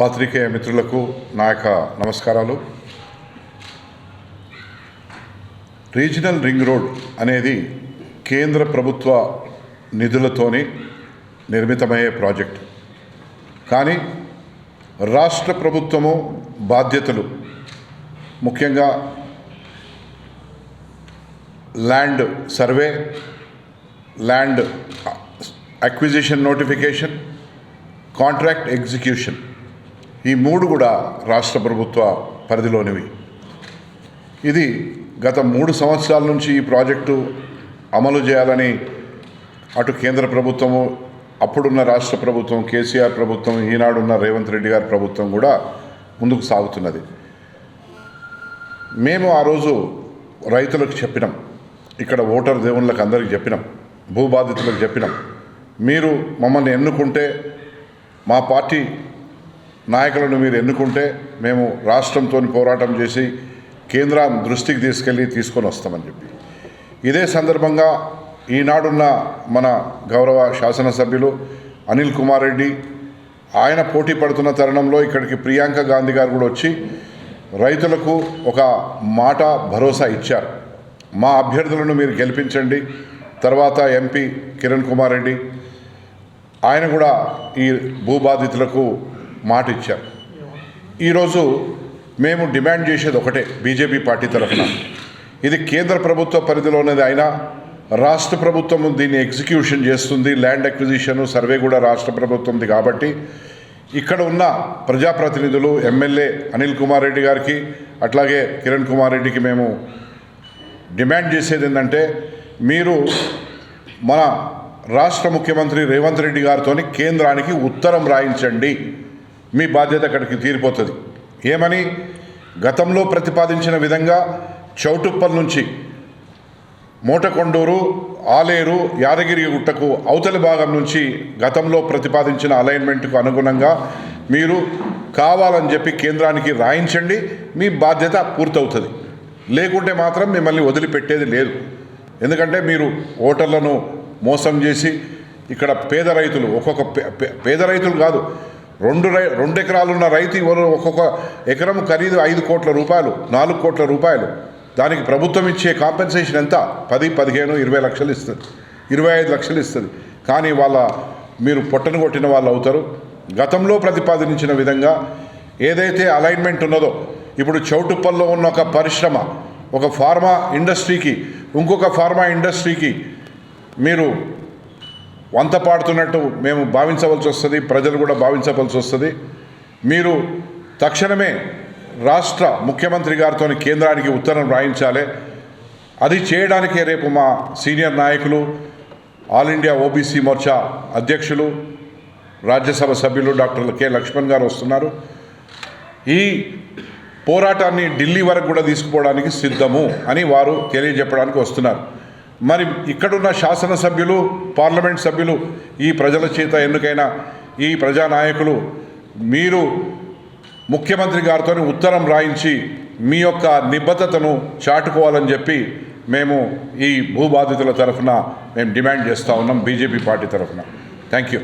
పాత్రికేయ మిత్రులకు నా యొక్క నమస్కారాలు. రీజనల్ రింగ్ రోడ్ అనేది కేంద్ర ప్రభుత్వ నిధులతోని నిర్మితమయ్యే ప్రాజెక్ట్. కానీ రాష్ట్ర ప్రభుత్వము బాధ్యతలు ముఖ్యంగా land survey land acquisition notification contract execution. ఈ మూడు కూడా రాష్ట్ర ప్రభుత్వ పరిధిలోనివి. ఇది గత మూడు సంవత్సరాల నుంచి ఈ ప్రాజెక్టు అమలు చేయాలని అటు కేంద్ర ప్రభుత్వము అప్పుడున్న రాష్ట్ర ప్రభుత్వం కేసీఆర్ ప్రభుత్వం ఈనాడున్న రేవంత్ రెడ్డి గారి ప్రభుత్వం కూడా ముందుకు సాగుతున్నది. మేము ఆ రోజు రైతులకు చెప్పినాం ఇక్కడ ఓటర్ దేవుళ్ళకి అందరికి చెప్పినాం భూబాధితులకు చెప్పినాం. మీరు మమ్మల్ని ఎన్నుకుంటే మా పార్టీ నాయకులను మీరు ఎన్నుకుంటే మేము రాష్ట్రంతో పోరాటం చేసి కేంద్రం దృష్టికి తీసుకెళ్ళి తీసుకొని వస్తామని చెప్పి. ఇదే సందర్భంగా ఈనాడున్న మన గౌరవ శాసనసభ్యులు అనిల్ కుమార్ రెడ్డి ఆయన పోటీ పడుతున్న తరుణంలో ఇక్కడికి ప్రియాంక గాంధీ గారు కూడా వచ్చి రైతులకు ఒక మాట భరోసా ఇచ్చారు. మా అభ్యర్థులను మీరు గెలిపించండి. తర్వాత ఎంపీ కిరణ్ కుమార్ రెడ్డి. ఆయన కూడా ఈ భూబాధితులకు మాట ఇచ్చారు ఈరోజు మేము డిమాండ్ చేసేది ఒకటే బీజేపీ పార్టీ తరఫున. ఇది కేంద్ర ప్రభుత్వ పరిధిలోనేది అయినా రాష్ట్ర ప్రభుత్వం దీన్ని ఎగ్జిక్యూషన్ చేస్తుంది ల్యాండ్ అక్విజిషన్ సర్వే కూడా రాష్ట్ర ప్రభుత్వంది కాబట్టి ఇక్కడ ఉన్న ప్రజాప్రతినిధులు ఎమ్మెల్యే అనిల్ కుమార్ రెడ్డి గారికి అట్లాగే కిరణ్ కుమార్ రెడ్డికి మేము డిమాండ్ చేసేది ఏంటంటే మీరు మన రాష్ట్ర ముఖ్యమంత్రి రేవంత్ రెడ్డి గారితో కేంద్రానికి ఉత్తరం రాయించండి. మీ బాధ్యత అక్కడికి తీరిపోతుంది. ఏమని? గతంలో ప్రతిపాదించిన విధంగా చౌటుప్పల్ నుంచి మోటకొండూరు ఆలేరు యాదగిరి గుట్టకు అవతలి భాగం నుంచి గతంలో ప్రతిపాదించిన అలైన్మెంట్కు అనుగుణంగా మీరు కావాలని చెప్పి కేంద్రానికి రాయించండి. మీ బాధ్యత పూర్తవుతుంది. లేకుంటే మాత్రం మిమ్మల్ని వదిలిపెట్టేది లేదు. ఎందుకంటే మీరు ఓటర్లను మోసం చేసి ఇక్కడ పేద రైతులు ఒక్కొక్క పేద రైతులు కాదు రెండు రై రెండు ఎకరాలు ఉన్న రైతు ఎవరు ఒక్కొక్క ఎకరం ఖరీదు ఐదు కోట్ల రూపాయలు నాలుగు కోట్ల రూపాయలు. దానికి ప్రభుత్వం ఇచ్చే కాంపెన్సేషన్ ఎంత? పది పదిహేను ఇరవై లక్షలు ఇస్తుంది. ఇరవై ఐదు లక్షలు ఇస్తుంది. కానీ వాళ్ళ మీరు పొట్టను కొట్టిన వాళ్ళు అవుతారు. గతంలో ప్రతిపాదించిన విధంగా ఏదైతే అలైన్మెంట్ ఉన్నదో ఇప్పుడు చౌటుప్పల్లో ఉన్న ఒక పరిశ్రమ ఒక ఫార్మా ఇండస్ట్రీకి ఇంకొక ఫార్మా ఇండస్ట్రీకి మీరు వంత పాడుతున్నట్టు మేము భావించవలసి వస్తుంది ప్రజలు కూడా భావించవలసి వస్తుంది. మీరు తక్షణమే రాష్ట్ర ముఖ్యమంత్రి గారితో కేంద్రానికి ఉత్తరం రాయించాలి. అది చేయడానికే రేపు మా సీనియర్ నాయకులు ఆల్ ఇండియా ఓబీసీ మోర్చా అధ్యక్షులు రాజ్యసభ సభ్యులు డాక్టర్ కె లక్ష్మణ్ గారు వస్తున్నారు. ఈ పోరాటాన్ని ఢిల్లీ వరకు కూడా తీసుకుపోవడానికి సిద్ధము అని వారు తెలియజెప్పడానికి వస్తున్నారు. మరి ఇక్కడున్న శాసనసభ్యులు పార్లమెంట్ సభ్యులు ఈ ప్రజల చేత ఎన్నికైన ఈ ప్రజానాయకులు మీరు ముఖ్యమంత్రి గారితో ఉత్తరం రాయించి మీ యొక్క నిబద్ధతను చాటుకోవాలని చెప్పి మేము ఈ భూబాధితుల తరఫున మేము డిమాండ్ చేస్తూ ఉన్నాం బీజేపీ పార్టీ తరఫున. Thank you